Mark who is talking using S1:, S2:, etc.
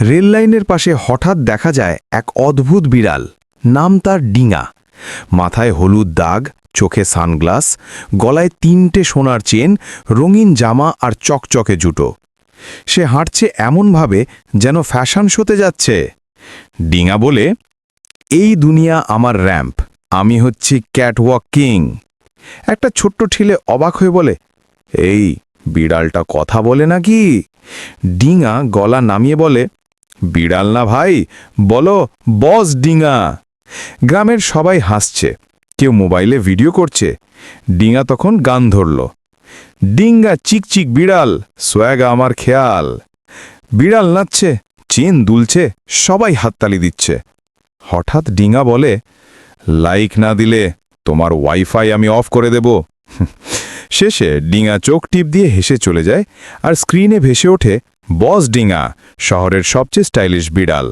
S1: রেললাইনের পাশে হঠাৎ দেখা যায় এক অদ্ভুত বিড়াল। নাম তার ডিঙা। মাথায় হলুদ দাগ, চোখে সানগ্লাস, গলায় তিনটে সোনার চেন, রঙিন জামা আর চকচকে জুটো সে হাঁটছে এমনভাবে যেন ফ্যাশন শোতে যাচ্ছে। ডিঙা বলে, এই দুনিয়া আমার র্যাম্প। আমি হচ্ছি ক্যাটওয়াক। কিং একটা ছোট্ট ঠিলে অবাক হয়ে বলে, এই, বিড়ালটা কথা বলে নাকি? ডিঙা গলা নামিয়ে বলে বিড়াল না ভাই? বলো, বস ডিঙা। গ্রামের সবাই হাসছে। কেউ মোবাইলে ভিডিও করছে। ডিঙা তখন গান ধরল। ডিঙ্গা চিকচিক বিড়াল, সোয়াগা আমার খেয়াল। বিড়াল নাচছে, চেন দুলছে, সবাই হাততালি দিচ্ছে। হঠাৎ ডিঙা বলে, লাইক না দিলে তোমার ওয়াইফাই আমি অফ করে দেব। শেষে ডিঙা চোখ টিপ দিয়ে হেসে চলে যায় আর স্ক্রিনে ভেসে ওঠে বস ডিঙা শহরের সবচেয়ে স্টাইলিশ বিড়াল।